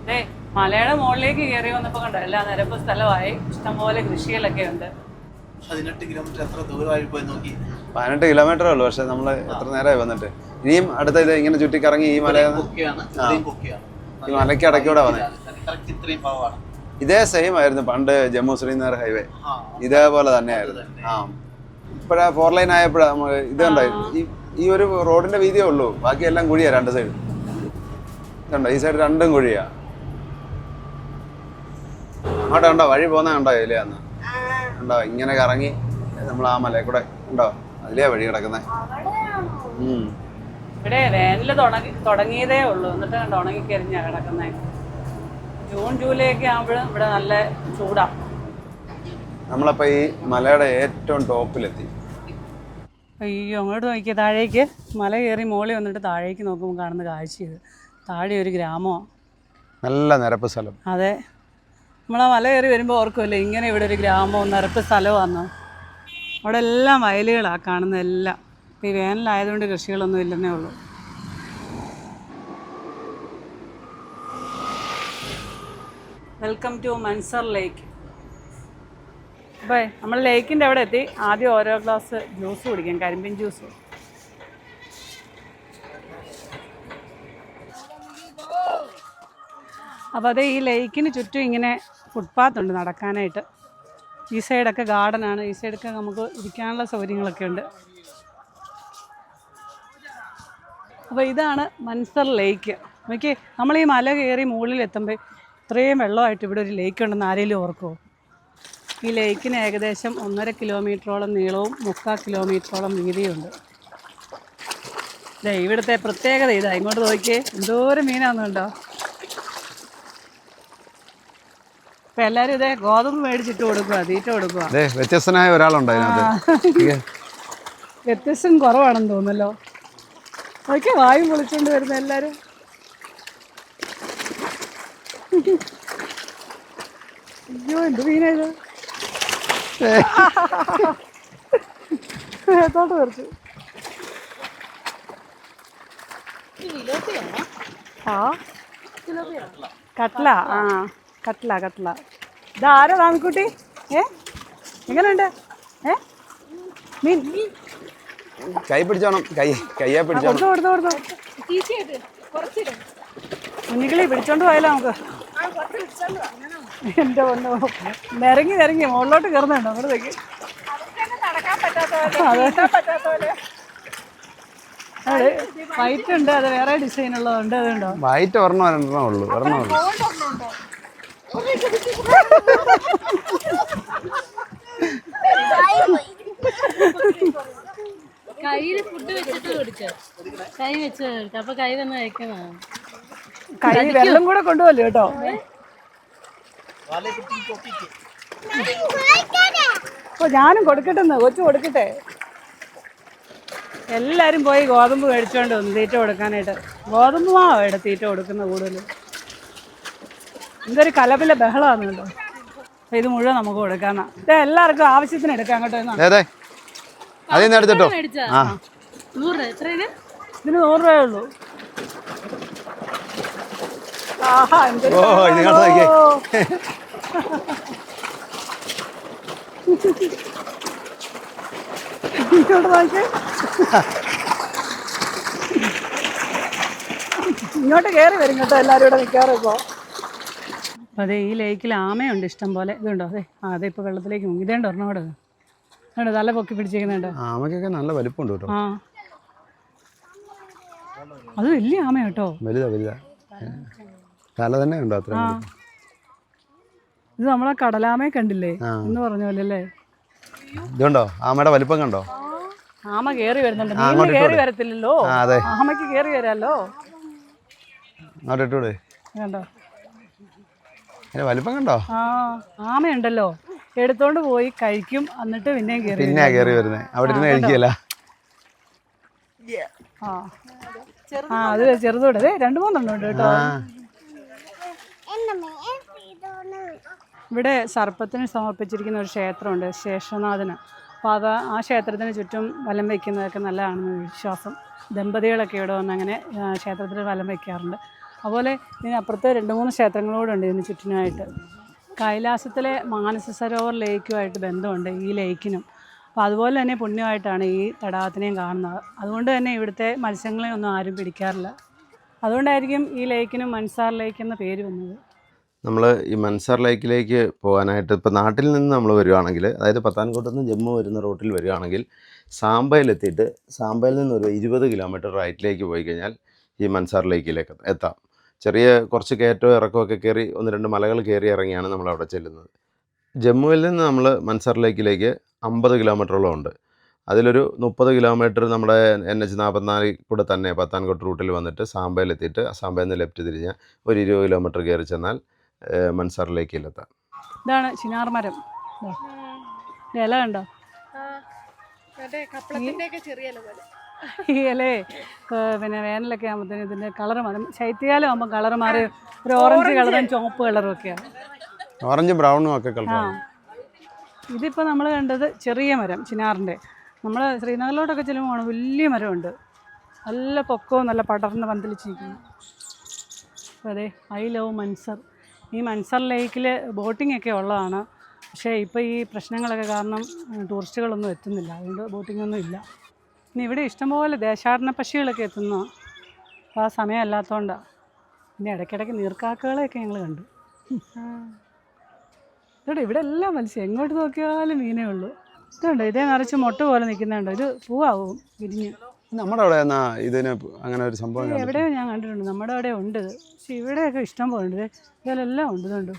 അതെ മലയുടെ മുകളിലേക്ക് കയറി വന്നപ്പോ കണ്ടോ എല്ലാ നിരപ്പ് സ്ഥലമായി. ഇഷ്ടംപോലെ കൃഷികളൊക്കെ ഉണ്ട്. പതിനെട്ട് കിലോമീറ്റർ എത്ര ദൂരമായി പോയി നോക്കി. പതിനെട്ട് കിലോമീറ്റർ ഉള്ളൂ പക്ഷെ നമ്മൾ എത്ര നേരമായി വന്നിട്ട്. ഇനിയും അടുത്ത ഇത് ഇങ്ങനെ ചുറ്റിക്കറങ്ങി ഈ മല ഈ മലയ്ക്ക് ഇടയ്ക്കൂടെ വന്നേ. ഇതേ സെയിം ആയിരുന്നു പണ്ട് ജമ്മു ശ്രീനഗർ ഹൈവേ ഇതേപോലെ തന്നെയായിരുന്നു. ആ. ഇപ്പോഴാ ഫോർ ലൈൻ ആയപ്പോഴാ നമ്മൾ ഇത് കണ്ടോ ഈ ഈ ഒരു റോഡിന്റെ വീതിയേ ഉള്ളൂ. ബാക്കി എല്ലാം കുഴിയാ രണ്ട് സൈഡ് ഇതുണ്ടോ? ഈ സൈഡ് രണ്ടും കുഴിയാ. അങ്ങോട്ട് കണ്ടോ? വഴി പോകുന്ന കണ്ടോ? അന്ന് ഉണ്ടോ ഇങ്ങനെ കറങ്ങി നമ്മൾ ആ മലയിൽ കൂടെ ഉണ്ടോ? അതിലെയാ വഴി കിടക്കുന്നത് ഇവിടെ വേനൽ തുടങ്ങി തുടങ്ങിയതേ ഉള്ളൂ. എന്നിട്ട് കണ്ട് ഉണങ്ങി കരിഞ്ഞാ കിടക്കുന്നത് ജൂൺ ജൂലൈ ഒക്കെ ആകുമ്പോഴും ഇവിടെ നല്ല ചൂടാ. നമ്മളപ്പോ ഈ മലയുടെ ഏറ്റവും ടോപ്പിലെത്തി. അയ്യോ അങ്ങോട്ട് നോക്കിയ താഴേക്ക്. മല കയറി മോളി വന്നിട്ട് താഴേക്ക് നോക്കുമ്പോൾ കാണുന്ന കാഴ്ച ഇത് താഴെ ഒരു ഗ്രാമമാണ് നല്ല നിരപ്പ് സ്ഥലം. അതെ. നമ്മൾ ആ മല കയറി വരുമ്പോൾ ഓർക്കുമല്ലേ ഇങ്ങനെ ഇവിടെ ഒരു ഗ്രാമവും നിരപ്പ് സ്ഥലമാണെന്ന് അവിടെ എല്ലാം വയലുകളാണ് കാണുന്നതെല്ലാം. ഇപ്പം ഈ വേനലായതുകൊണ്ട് കൃഷികളൊന്നും ഇല്ലെന്നേ ഉള്ളൂ. Welcome to Mansar lake. അപ്പോൾ നമ്മൾ ലേക്കിന്റെ അവിടെ എത്തി. ആദ്യം ഓരോ ഗ്ലാസ് ജ്യൂസ് കുടിക്കാം കരിമ്പിൻ ജ്യൂസ്. അപ്പോൾ അത് ഈ ലേക്കിന് ചുറ്റും ഇങ്ങനെ ഫുട്പാത്ത് ഉണ്ട് നടക്കാനായിട്ട്. ഈ സൈഡൊക്കെ ഗാർഡനാണ്. ഈ സൈഡൊക്കെ നമുക്ക് ഇരിക്കാനുള്ള സൗകര്യങ്ങളൊക്കെ ഉണ്ട്. അപ്പോൾ ഇതാണ് മൻസർ ലേക്ക്. നോക്കി നമ്മൾ ഈ മല കയറി മുകളിൽ എത്തുമ്പോൾ ഇത്രയും വെള്ളമായിട്ട് ഇവിടെ ഒരു ലേക്ക് ഉണ്ടെന്ന് ആരെങ്കിലും ഓർക്കുമോ ഈ ലേക്കിന് ഏകദേശം ഒന്നര കിലോമീറ്ററോളം നീളവും മുക്കാൽ കിലോമീറ്ററോളം വീതിയുണ്ട്. ദേ ഇവിടുത്തെ പ്രത്യേകത ഇതാ. ഇങ്ങോട്ട് നോക്കിയേ എന്തോരം മീനാണെന്നുണ്ടോ ഇപ്പം എല്ലാരും ഇതേ ഗോതമ്പ് മേടിച്ചിട്ട് കൊടുക്കുക തീറ്റ കൊടുക്കുക വ്യത്യസ്തനായ ഒരാളുണ്ട് അതിനകത്ത്. വ്യത്യസ്തം കുറവാണെന്ന് തോന്നുന്നല്ലോ. നോക്കിയാ വായു പൊളിച്ചോണ്ട് വരുന്ന എല്ലാരും. അയ്യോ എന്ത് മീനായത് ഏത്തോട്ട് പറിച്ചു കുറച്ച് ആ. കട്ട്ല. ആ. കട്ട്ല കട്ട്ല. ഇതാരാ താമിക്കുട്ടി ഏ? എങ്ങനെയുണ്ട് ഏ? മീൻ. കൈ പിടിച്ചോണം. കൈ കയ്യെ പിടിച്ചോണം കൊടുത്തോ കൊടുത്തോ കൊടുത്തോ. കുഞ്ഞിക്കിളി പിടിച്ചോണ്ട് പോയാലോ നമുക്ക്? എന്റെ പൊന്നോ നിരങ്ങി നിരങ്ങി മുകളിലോട്ട് കയറുന്നുണ്ടോ അങ്ങോട്ട് വെക്ക് അതെ. വൈറ്റ് ഉണ്ട് അത് വേറെ ഡിസൈൻ ഉള്ളതുണ്ട് അതുണ്ടോ? വൈറ്റ് ഒരെണ്ണം ഒരെണ്ണം ഉള്ളൂ ഒരെണ്ണം ഉള്ളൂ. കയ്യിൽ ഫുഡ് വെച്ചിട്ട് കുടിച്ചോ കൈ വെച്ച് കഴിക്കാം അപ്പൊ കൈ തന്നെ കഴിക്കുന്നതാണ് കൈ വെള്ളം കൂടെ കൊണ്ടുപോലോ കേട്ടോ? അപ്പൊ ഞാനും കൊടുക്കട്ടെന്ന്. കൊച്ചു കൊടുക്കട്ടെ. എല്ലാരും പോയി ഗോതമ്പ് മേടിച്ചോണ്ട് വന്നു തീറ്റ കൊടുക്കാനായിട്ട്. ഗോതമ്പ് മാവാ ഇവിടെ തീറ്റ കൊടുക്കുന്നത് കൂടുതൽ എന്തൊരു കലപിലെ ബഹളമാണ് കേട്ടോ. അപ്പൊ ഇത് മുഴുവൻ നമുക്ക് കൊടുക്കാന്നാ ഇത് എല്ലാവർക്കും ആവശ്യത്തിന് എടുക്കാം കേട്ടോ എന്നാ അതെ അതിൽ നിന്ന് എടുത്തിട്ടോ? മേടിച്ചാ ആ. നൂറ് രൂപ. എത്രയാണ്? ഇതിന് നൂറ് രൂപയേ ഉള്ളൂ. ആഹാ എന്തൊരു ഓ, ഇത് കണ്ടോ നോക്കിയേ. ഇങ്ങോട്ട് നോക്കിയേ. ഇങ്ങോട്ട് കയറി വരും കേട്ടോ എല്ലാവരും ഇവിടെ നിൽക്കാറ് ഇപ്പോൾ. അതെ ഈ ലേക്കിൽ ആമയുണ്ട് ഇഷ്ടം പോലെ. ഇതുണ്ടോ? അതെ ആ അതെ ഇപ്പോൾ വെള്ളത്തിലേക്ക് മുങ്ങി. ഇതേണ്ടോ ഒരെണ്ണം കൂടെ അതുകൊണ്ട് തല പൊക്കി പിടിച്ചേക്കുന്നുണ്ട് ആമയ്ക്കൊക്കെ നല്ല വലിപ്പമുണ്ട് കേട്ടോ. ആ. അത് വലിയ ആമ കേട്ടോ. വലുതാ വലുതാ. തല തന്നെ ഉണ്ടോ അത്ര ഇത് നമ്മളെ കടലാമയെ കണ്ടില്ലേ? എന്ന് പറഞ്ഞ പോലെ അല്ലേ? ഇതുണ്ടോ? ആമയുടെ വലിപ്പം കണ്ടോ? ആമ കേറി വരുന്നുണ്ട്. കേറി വരത്തില്ലല്ലോ. ആമയ്ക്ക് കേറി വരാല്ലോ. അങ്ങോട്ട് ഇട്ടൂടെ കണ്ടോ വലിപ്പം കണ്ടോ? ആ ആമയുണ്ടല്ലോ. എടുത്തോണ്ട് പോയി കഴിക്കും. എന്നിട്ട് പിന്നെയും കേറി പിന്നെ കയറി വരുന്നത് അവിടെ ഇരുന്ന് കഴിക്കുകയല്ല. ആ. ആ അത് ചെറുതോടെ. അതെ രണ്ടു മൂന്നെണ്ണം ഉണ്ട് കേട്ടോ. ഇവിടെ സർപ്പത്തിന് സമർപ്പിച്ചിരിക്കുന്ന ഒരു ക്ഷേത്രമുണ്ട് ശേഷനാഥന്. അപ്പോൾ അത് ആ ക്ഷേത്രത്തിന് ചുറ്റും വലം വയ്ക്കുന്നതൊക്കെ നല്ലതാണെന്ന് വിശ്വാസം. ദമ്പതികളൊക്കെ ഇവിടെ വന്ന് അങ്ങനെ ക്ഷേത്രത്തിൽ വലം വയ്ക്കാറുണ്ട് അതുപോലെ ഇതിനപ്പുറത്ത് രണ്ട് മൂന്ന് ക്ഷേത്രങ്ങളോടുണ്ട് ഇതിന് ചുറ്റിനുമായിട്ട്. കൈലാസത്തിലെ മാനസ സരോവർ ലേക്കുമായിട്ട് ബന്ധമുണ്ട് ഈ ലേക്കിനും. അപ്പോൾ അതുപോലെ തന്നെ പുണ്യമായിട്ടാണ് ഈ തടാകത്തിനെയും കാണുന്നത്. അതുകൊണ്ട് തന്നെ ഇവിടുത്തെ മത്സ്യങ്ങളെ ഒന്നും ആരും പിടിക്കാറില്ല. അതുകൊണ്ടായിരിക്കും ഈ ലേക്കിനും മൻസാർ ലേക്ക് എന്ന പേര് വന്നത്. നമ്മൾ ഈ മൻസാർ ലേക്കിലേക്ക് പോകാനായിട്ട് ഇപ്പോൾ നാട്ടിൽ നിന്ന് നമ്മൾ വരുവാണെങ്കിൽ അതായത് പത്താൻകോട്ട് നിന്ന് ജമ്മു വരുന്ന റൂട്ടിൽ വരുവാണെങ്കിൽ സാമ്പയിലെത്തിയിട്ട് സാമ്പയിൽ നിന്ന് ഒരു ഇരുപത് കിലോമീറ്റർ റൈറ്റിലേക്ക് പോയി കഴിഞ്ഞാൽ ഈ മൻസാർ ലേക്കിലേക്ക് എത്താം. ചെറിയ കുറച്ച് കയറ്റവും ഇറക്കമൊക്കെ കയറി ഒന്ന് രണ്ട് മലകൾ കയറി ഇറങ്ങിയാണ് നമ്മൾ അവിടെ ചെല്ലുന്നത്. ജമ്മുവിൽ നിന്ന് നമ്മൾ മൻസാർ ലേക്കിലേക്ക് അമ്പത് കിലോമീറ്ററോളം ഉണ്ട്. അതിലൊരു മുപ്പത് കിലോമീറ്റർ നമ്മുടെ എൻ എച്ച് നാൽപ്പത്തിനാലിൽ കൂടെ തന്നെ പത്താൻകോട്ട് റൂട്ടിൽ വന്നിട്ട് സാമ്പയിലെത്തിയിട്ട് സാമ്പയിൽ നിന്ന് ലെഫ്റ്റ് തിരിഞ്ഞാൽ ഒരു ഇരുപത് കിലോമീറ്റർ കയറി ചെന്നാൽ മൻസറിലേക്ക് മൻസാർ ലേക്കിലെത്താം. ഇതാണ് ചിനാർ മരം. ഇല കണ്ടോ? ചെറിയ ഇല പോലെ. ഈ ഇലേ പിന്നെ വേനലൊക്കെ ആകുമ്പോഴത്തേനും ഇതിന്റെ കളർ മാറും. ശൈത്യകാലം ആകുമ്പോൾ കളർ മാറി ഒരു ഓറഞ്ച് കളറും ചുവപ്പ് കളറും ഒക്കെയാണ് ഓറഞ്ച് ബ്രൗണും ഒക്കെ ആ. ഇതിപ്പോൾ നമ്മൾ കണ്ടത് ചെറിയ മരം ചിനാറിന്റെ നമ്മൾ ശ്രീനഗറിലോട്ടൊക്കെ ചെല്ലുമ്പോൾ വലിയ മരമുണ്ട്. നല്ല പൊക്കവും നല്ല പടർന്ന് പന്തലിച്ചിരിക്കുന്നു. അപ്പോൾ അതെ ഐ ലവ് മൻസർ. ഈ മൻസർ ലേക്കിൽ ബോട്ടിംഗ് ഒക്കെ ഉള്ളതാണ്. പക്ഷേ ഇപ്പോൾ ഈ പ്രശ്നങ്ങളൊക്കെ കാരണം ടൂറിസ്റ്റുകളൊന്നും എത്തുന്നില്ല. അതുകൊണ്ട് ബോട്ടിംഗ് ഒന്നും ഇല്ല. ഇനി ഇവിടെ ഇഷ്ടംപോലെ ദേശാടന പക്ഷികളൊക്കെ എത്തുന്നു. അപ്പോൾ ആ സമയമല്ലാത്തതുകൊണ്ടാണ് പിന്നെ ഇടയ്ക്കിടയ്ക്ക് നീർക്കാക്കകളെയൊക്കെ ഞങ്ങൾ കണ്ടു. ഇവിടെ ഇവിടെ എല്ലാം മത്സ്യം എങ്ങോട്ട് നോക്കിയാലും മീനേ ഉള്ളൂ. ഇതുണ്ട്? ഇതേ നിറച്ച് മുട്ട പോലെ നിൽക്കുന്നുണ്ട്? ഇത് പൂവാവും വിരിഞ്ഞ്. നമ്മുടെ അവിടെ എന്നാ ഇതിന് അങ്ങനെ ഒരു സംഭവം. എവിടെയോ ഞാൻ കണ്ടിട്ടുണ്ട്. നമ്മുടെ അവിടെ ഉണ്ട്. പക്ഷെ ഇവിടെയൊക്കെ ഇഷ്ടം പോലെ ഉണ്ട്. ഇത് ഇതിലെല്ലാം ഉണ്ട് ഇതുണ്ട്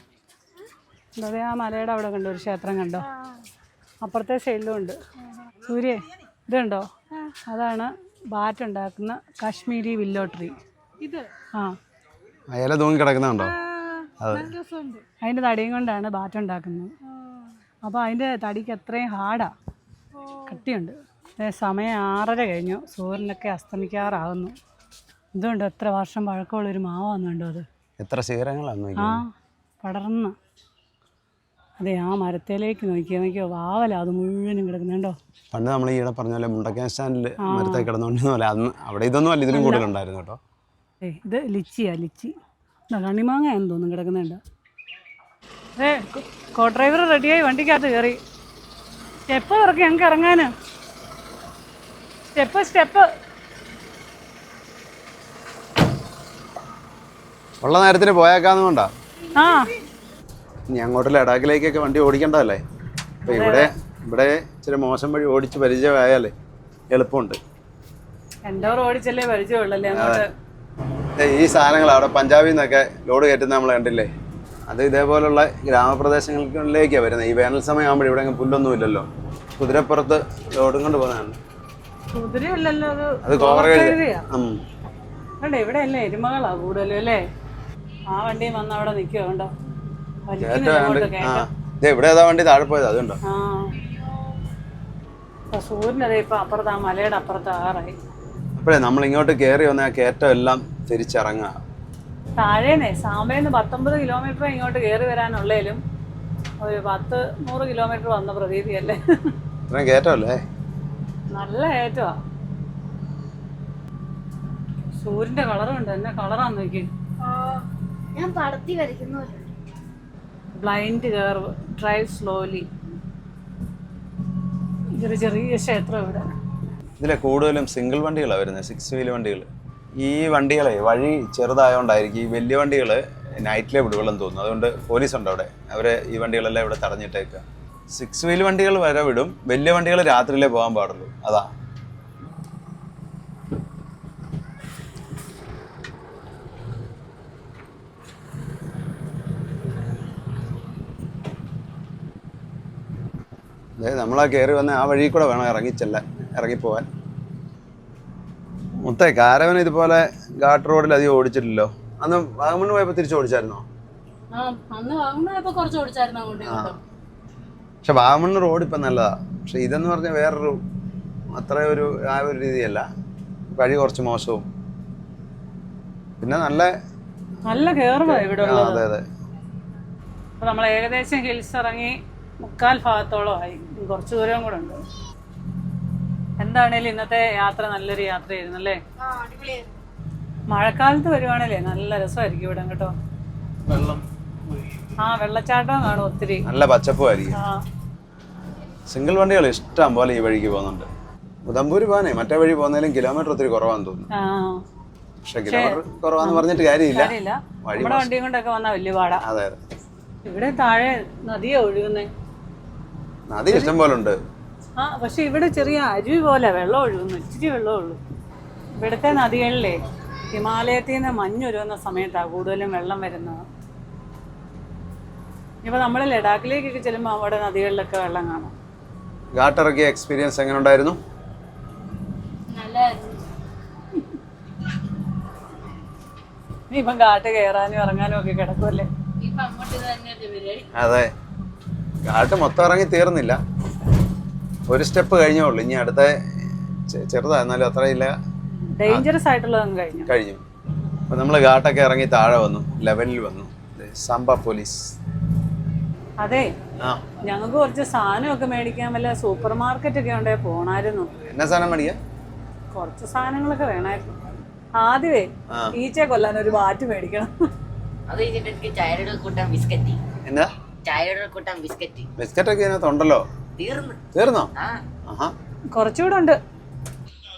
അതെ ആ മലയുടെ അവിടെ കണ്ടോ? ഒരു ക്ഷേത്രം കണ്ടോ? അപ്പുറത്തെ സൈഡിലും ഉണ്ട്. സൂര്യ ഇതുണ്ടോ? അതാണ് ബാറ്റ് ഉണ്ടാക്കുന്ന കാശ്മീരി വില്ലോ ട്രീ. ഇത്? ആ. അയല തൂങ്ങി കിടക്കുന്നുണ്ടോ? അതിന്റെ അതിന്റെ തടിയും കൊണ്ടാണ് ബാറ്റ് ഉണ്ടാക്കുന്നത് അപ്പോൾ അതിന്റെ തടിക്ക് അത്രയും ഹാർഡാ. കട്ടിയുണ്ട്. സമയം ആറര കഴിഞ്ഞു. സൂര്യനൊക്കെ അസ്തമിക്കാറാവുന്നു. ഇതുകൊണ്ട് എത്ര വർഷം പഴക്കമുള്ളൊരു മാവാന്നുണ്ടോ അത്? എത്ര ശിഖരങ്ങളാണ് ആ പടർന്ന്. അതെ ആ മരത്തേലേക്ക് നോക്കിയാൽ നോക്കിയോ? വാവല അത് മുഴുവനും കിടക്കുന്നുണ്ടോ പണ്ട് നമ്മൾ ഈയിടെ പറഞ്ഞ പോലെ മുണ്ടക്കൻ സ്റ്റാൻഡിൽ മരത്തെ കിടന്നുകൊണ്ടിരുന്ന പോലെ അന്ന് അവിടെ ഇതൊന്നും അല്ല ഇതിലും കൂടുതലുണ്ടായിരുന്നു കേട്ടോ. ഏ ഇത് ലിച്ചിയാ ലിച്ചി. ഇതാ കണ്ണിമാങ്ങയാന്ന് തോന്നുന്നു കിടക്കുന്നുണ്ട് ഏ കോ ഡ്രൈവർ റെഡിയായി വണ്ടിക്കകത്ത് കയറി. സ്റ്റെപ്പ് ഇറക്കി ഞങ്ങൾക്ക് ഇറങ്ങാൻ സ്റ്റെപ്പ് സ്റ്റെപ്പ്. ഉള്ള നേരത്തിന് പോയേക്കാന്നുകൊണ്ടാ ആ. ഇനി അങ്ങോട്ട് ലഡാക്കിലേക്കൊക്കെ വണ്ടി ഓടിക്കണ്ടല്ലേ അപ്പോൾ ഇവിടെ ഇവിടെ ഇച്ചിരി മോശം വഴി ഓടിച്ച് പരിചയമായാലേ എളുപ്പമുണ്ട്. ഓടിച്ചല്ലേ പരിചയമുള്ളല്ലേ ഈ സാധനങ്ങൾ അവിടെ പഞ്ചാബിൽ നിന്നൊക്കെ ലോഡ് കയറ്റുന്ന നമ്മൾ കണ്ടില്ലേ? അത് ഇതേപോലുള്ള ഗ്രാമപ്രദേശങ്ങളിലേക്കാണ് വരുന്നത്. ഈ വേനൽ സമയം ആകുമ്പോൾ ഇവിടെ അങ്ങ് പുല്ലൊന്നും ഇല്ലല്ലോ. കുതിരപ്പുറത്ത് ലോഡും കൊണ്ട് പോകുന്നതാണ്. കുതിരയല്ലോ അത് അത് കോവർ കഴുത കഴുതയാ. ഉം. കണ്ടോ ഇവിടെ അല്ലേ എരുമകളാ കൂടുതലും അല്ലേ? ആ വണ്ടിയും വന്ന് അവിടെ നിൽക്കുക കണ്ടോ? ഇവിടെ ഏതാ വണ്ടി? താഴെ പോയത് അതുണ്ടോ? അപ്പഴേ ഇപ്പൊ സൂര്യനതേ ഇപ്പൊ അപ്പുറത്ത് ആ മലയുടെ അപ്പുറത്ത് ആറായി. അപ്പോഴേ നമ്മൾ ഇങ്ങോട്ട് കേറി വന്ന ആ കയറ്റം എല്ലാം തിരിച്ചിറങ്ങുക താഴേന്നേ സാമ്പേന്ന് പത്തൊമ്പത് കിലോമീറ്റർ ഇങ്ങോട്ട് കയറി വരാനുള്ളതിലും ഒരു പത്ത് നൂറ് കിലോമീറ്റർ വന്ന പ്രതീതിയല്ലേ? അല്ലേ കയറ്റമല്ലേ? നല്ല ഏറ്റവാ സൂര്യന്റെ കളറുണ്ട് എന്നെ കളറാന്ന് നോക്കി ഞാൻ പടത്തി വരയ്ക്കുന്ന ബ്ലൈൻഡ് കർവ് ഡ്രൈവ് സ്ലോലി. ഇതൊരു ചെറിയ ക്ഷേത്രം ഇവിടെ. ഇതിലെ കൂടുതലും സിംഗിൾ വണ്ടികളാണ് വരുന്നത് സിക്സ് വീൽ വണ്ടികൾ ഈ വണ്ടികളെ വഴി ചെറുതായതുകൊണ്ടായിരിക്കും ഈ വലിയ വണ്ടികൾ നൈറ്റിലെ വിടുകളെന്ന് തോന്നുന്നു. അതുകൊണ്ട് പോലീസ് ഉണ്ട് അവിടെ. അവരെ ഈ വണ്ടികളെല്ലാം ഇവിടെ തടഞ്ഞിട്ടേക്കുക സിക്സ് വീൽ വണ്ടികൾ വരെ വിടും. വലിയ വണ്ടികൾ രാത്രിയിലേ പോകാൻ പാടുള്ളൂ. അതാ അതെ നമ്മളാ കയറി വന്ന ആ വഴി കൂടെ വേണം ഇറങ്ങിച്ചെല്ലാൻ ഇറങ്ങിപ്പോവാൻ മുത്തേ കാരവൻ ഇതുപോലെ ഘാട്ട് റോഡിൽ അധികം ഓടിച്ചിട്ടില്ലല്ലോ. അന്ന് വാഗമണ് പോയപ്പോ തിരിച്ചു ഓടിച്ചായിരുന്നോ? പക്ഷെ വാഗമണ് റോഡ് ഇപ്പൊ നല്ലതാ. പക്ഷെ ഇതെന്ന് പറഞ്ഞാൽ വേറൊരു അത്ര ഒരു ആ ഒരു രീതിയല്ല. വഴി കുറച്ച് മോശവും. പിന്നെ നല്ല നല്ല കേറുവാ ഇവിടെ അതെ അതെ. അപ്പോൾ നമ്മൾ ഏകദേശം ഹിൽസ് ഇറങ്ങി മുക്കാൽ ഭാഗത്തോളമായി ദൂരവും കുറച്ച് ദൂരം കൂടെ ഉണ്ട്. എന്താണേലും ഇന്നത്തെ യാത്ര നല്ലൊരു യാത്രയായിരുന്നു അല്ലേ? മഴക്കാലത്ത് വരുവാണല്ലേ? നല്ല രസമായിരിക്കും ഇവിടെ കേട്ടോ. വെള്ളം. ആ വെള്ളച്ചാട്ടം കാണും ഒത്തിരി. നല്ല പച്ചപ്പുമായിരിക്കും ആ. സിംഗിൾ വണ്ടികൾ ഇഷ്ടം പോലെ ഈ വഴിക്ക് പോകുന്നുണ്ട്. ഉദംപൂര് പോകാനേ മറ്റേ വഴി പോകുന്നതിലും കിലോമീറ്റർ ഒത്തിരി കുറവാന്ന് തോന്നുന്നു. ആ. പക്ഷെ കിലോമീറ്റർ കുറവാന്ന് പറഞ്ഞിട്ട് കാര്യമില്ല. വണ്ടിയും കൊണ്ടൊക്കെ വന്ന വലിയ പാടാ. അതെ. ഇവിടെ താഴെ നദിയാ ഒഴുകുന്നേ. നദി ഇഷ്ടം പോലെ ഉണ്ട് ആ പക്ഷെ ഇവിടെ ചെറിയ അരുവി പോലെ വെള്ളം ഒഴുകുന്നു. ഇച്ചിരി വെള്ളം ഉള്ളു. ഇവിടുത്തെ നദികളിലെ ഹിമാലയത്തിൽ നിന്ന് മഞ്ഞൊരുകുന്ന സമയത്താണ് കൂടുതലും വെള്ളം വരുന്നത്. ഇപ്പൊ നമ്മൾ ലഡാക്കിലേക്കൊക്കെ ചെല്ലുമ്പോൾ അവിടെ നദികളിലൊക്കെ വെള്ളം കാണാം. ഗാട്ടറൊക്കെ എക്സ്പീരിയൻസ് എങ്ങനെ ഉണ്ടായിരുന്നു ഇപ്പം കാട്ട് കയറാനും ഇറങ്ങാനും ഒക്കെ കിടക്കുമല്ലേ അതെ. ഘാട്ട് മൊത്തം ഇറങ്ങി തീർന്നില്ല. ഒരു സ്റ്റെപ്പ് കഴിഞ്ഞേ ഉള്ളൂ. ഇനി അടുത്ത ചെറുതാ എന്നാലും അത്രയില്ല ഡേഞ്ചറസ് ആയിട്ടുള്ളതും കഴിഞ്ഞു. കഴിഞ്ഞു. അപ്പോൾ നമ്മൾ ഘാട്ടൊക്കെ ഇറങ്ങി താഴെ വന്നു. ലെവലിൽ വന്നു. സാമ്പ പോലീസ്. അതെ. ആ. ഞങ്ങൾക്ക് കുറച്ച് സാധനമൊക്കെ മേടിക്കാൻ വല്ല സൂപ്പർ മാർക്കറ്റ് ഒക്കെ ഉണ്ടേ പോണായിരുന്നു. എന്നാ സാധനം മേടിക്കാം? കുറച്ച് സാധനങ്ങളൊക്കെ വേണായിരുന്നു. ആദ്യമേ. ഈച്ചയെ കൊല്ലാൻ ഒരു വാറ്റ് മേടിക്കണം. അത് കഴിഞ്ഞിട്ട് എനിക്ക് ചായയുടെ കൂട്ടാൻ ബിസ്ക്കറ്റ്. എന്നാ? ചായയുടെ കൂട്ടാൻ ബിസ്ക്കറ്റ്. ഒക്കെ ഇതിനകത്ത് ഉണ്ടല്ലോ തീർന്നു. തീർന്നോ? ആ. ആഹാ. കുറച്ചുകൂടെ ഉണ്ട്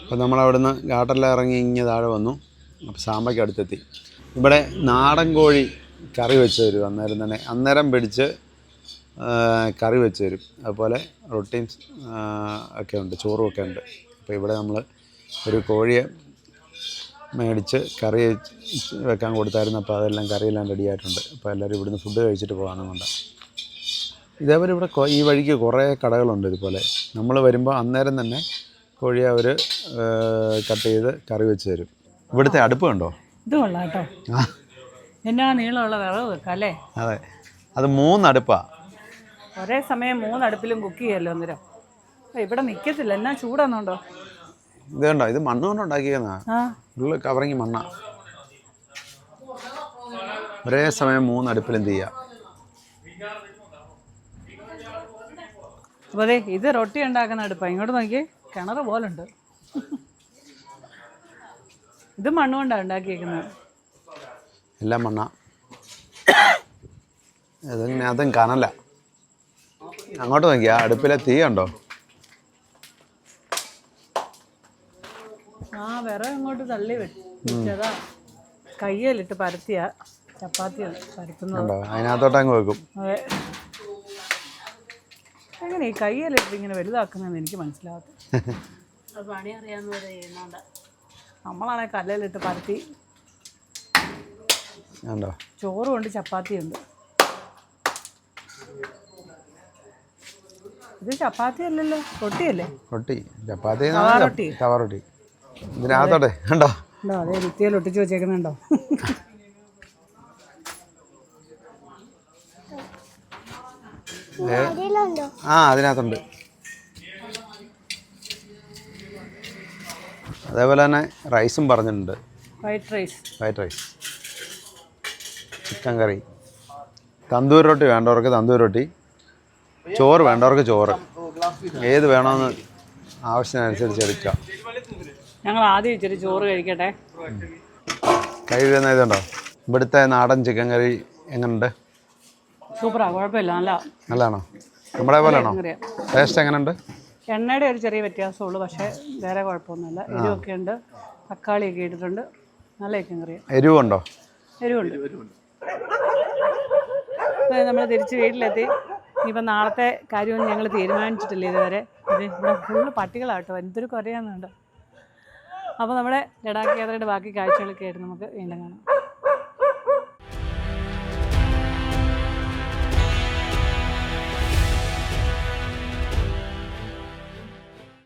അപ്പോൾ നമ്മൾ അവിടുന്ന് ഘാട്ടെല്ലാം ഇറങ്ങി ഇങ്ങ് താഴെ വന്നു. അപ്പോൾ സാമ്പയ്ക്ക് അടുത്തെത്തി. ഇവിടെ നാടൻ കോഴി കറി വെച്ച് തരും അന്നേരം തന്നെ. അന്നേരം പിടിച്ച് കറി വെച്ച് തരും. അതുപോലെ റൊട്ടീൻ ഒക്കെ ഉണ്ട് ചോറും ഒക്കെ ഉണ്ട്. അപ്പോൾ ഇവിടെ നമ്മൾ ഒരു കോഴിയെ മേടിച്ച് കറി വെക്കാൻ കൊടുത്തായിരുന്നു. അപ്പോൾ അതെല്ലാം കറിയെല്ലാം റെഡിയായിട്ടുണ്ട് അപ്പോൾ എല്ലാവരും ഇവിടുന്ന് ഫുഡ് കഴിച്ചിട്ട് പോകാമെന്നുണ്ട്. ഇതേപോലെ ഇവിടെ ഈ വഴിക്ക് കുറേ കടകളുണ്ട് ഇതുപോലെ. നമ്മൾ വരുമ്പോൾ അന്നേരം തന്നെ കോഴി അവർ കട്ട് ചെയ്ത് കറി വെച്ച് തരും. ഇവിടുത്തെ അടുപ്പ് കണ്ടോ? ഇത് കൊള്ളാം കേട്ടോ. എന്നാ നീളമുള്ള വിറവ് വെക്കാം അല്ലേ? അതെ. അത് മൂന്നടുപ്പാ. ഒരേ സമയം മൂന്നടുപ്പിലും കുക്ക് ചെയ്യല്ലോ അന്നേരം? ഇവിടെ നിൽക്കത്തില്ല എന്നാ ചൂടാന്നുണ്ടോ? ഇത് കണ്ടോ? ഇത് മണ്ണ് കൊണ്ട് ഉള്ള കവറിങ് മണ്ണ. ഒരേ സമയം മൂന്നടുപ്പിലും ചെയ്യാം. അപ്പോൾ അതെ ഇത് റൊട്ടി ഉണ്ടാക്കുന്ന അടുപ്പാണ് ഇങ്ങോട്ട് നോക്കിയേ കിണർ പോലുണ്ട്. ഇത് മണ്ണുകൊണ്ടാണ് ഉണ്ടാക്കിയേക്കുന്നത്. എല്ലാം മണ്ണ. ഇതിങ്ങനെ അതും കനല. അങ്ങോട്ട് നോക്കിയാ അടുപ്പിലെ തീ ഉണ്ടോ ആ വിറക് ഇങ്ങോട്ട് തള്ളി വെച്ചതാ. കയ്യിലിട്ട് പരത്തിയ. ചപ്പാത്തി പരത്തുന്നുണ്ടോ അതിനകത്തോട്ടങ്ങ് അതിനകത്തോട്ട് അങ്ങ് വെക്കും. അതെ. എങ്ങനെ ഈ കയ്യിലിട്ട് ഇങ്ങനെ വലുതാക്കുന്നതെന്ന് എനിക്ക് മനസ്സിലാകത്ത നമ്മളാണെ പണി അറിയാവുന്നവരെ ചെയ്യുന്നോണ്ട. നമ്മളാണെങ്കിൽ കല്ലിലിട്ട് പരത്തി കണ്ടോ ചോറും ഉണ്ട് ചപ്പാത്തിയുണ്ട്. ഇത് ചപ്പാത്തി അല്ലല്ലോ റൊട്ടിയല്ലേ? റൊട്ടി ചപ്പാത്തി റൊട്ടി. തവ റൊട്ടി. ഇതിനകത്തോട്ടെ കണ്ടോ ഉണ്ടോ അതേ ഭിത്തിയിൽ ഒട്ടിച്ച് വെച്ചേക്കുന്നുണ്ടോ? ആ അതിനകത്തുണ്ട്. അതേപോലെ തന്നെ റൈസും പറഞ്ഞിട്ടുണ്ട്. White rice white rice chicken curry tandoori roti വേണ്ടവർക്ക് തന്തൂരി റൊട്ടി. ചോറ് വേണ്ടവർക്ക് ചോറ്. ഏത് വേണമെന്ന് ആവശ്യത്തിനനുസരിച്ച് എടുക്കാം. ഞങ്ങൾ ആദ്യം ഇച്ചിരി ചോറ് കഴിക്കട്ടെ. കൈ വീഴുന്ന ഇതുണ്ടോ ഇവിടുത്തെ നാടൻ ചിക്കൻ കറി എങ്ങനെയുണ്ട് സൂപ്പറാ കുഴപ്പമില്ല നല്ല. നല്ലതാണോ? നമ്മുടെ പോലെയാണോ ടേസ്റ്റ് എങ്ങനെയുണ്ട്? എണ്ണയുടെ ഒരു ചെറിയ വ്യത്യാസമുള്ളൂ പക്ഷേ വേറെ കുഴപ്പമൊന്നുമില്ല. എരിവൊക്കെ ഉണ്ട് തക്കാളിയൊക്കെ ഇട്ടിട്ടുണ്ട് നല്ല ചിക്കൻ കറി എരിവുണ്ടോ? എരിവുണ്ട്. നമ്മൾ തിരിച്ച് വീട്ടിലെത്തി. ഇനിയിപ്പോൾ നാളത്തെ കാര്യമൊന്നും ഞങ്ങൾ തീരുമാനിച്ചിട്ടില്ല ഇതുവരെ. ഇത് ഇവിടെ ഫുള്ള് പട്ടികളാട്ടോ എന്തൊരു കുറയാന്നുണ്ട്. അപ്പോൾ നമ്മുടെ ലഡാക്ക് യാത്രയുടെ ബാക്കി കാഴ്ചകളൊക്കെ ആയിട്ട് നമുക്ക് വീണ്ടും കാണാം.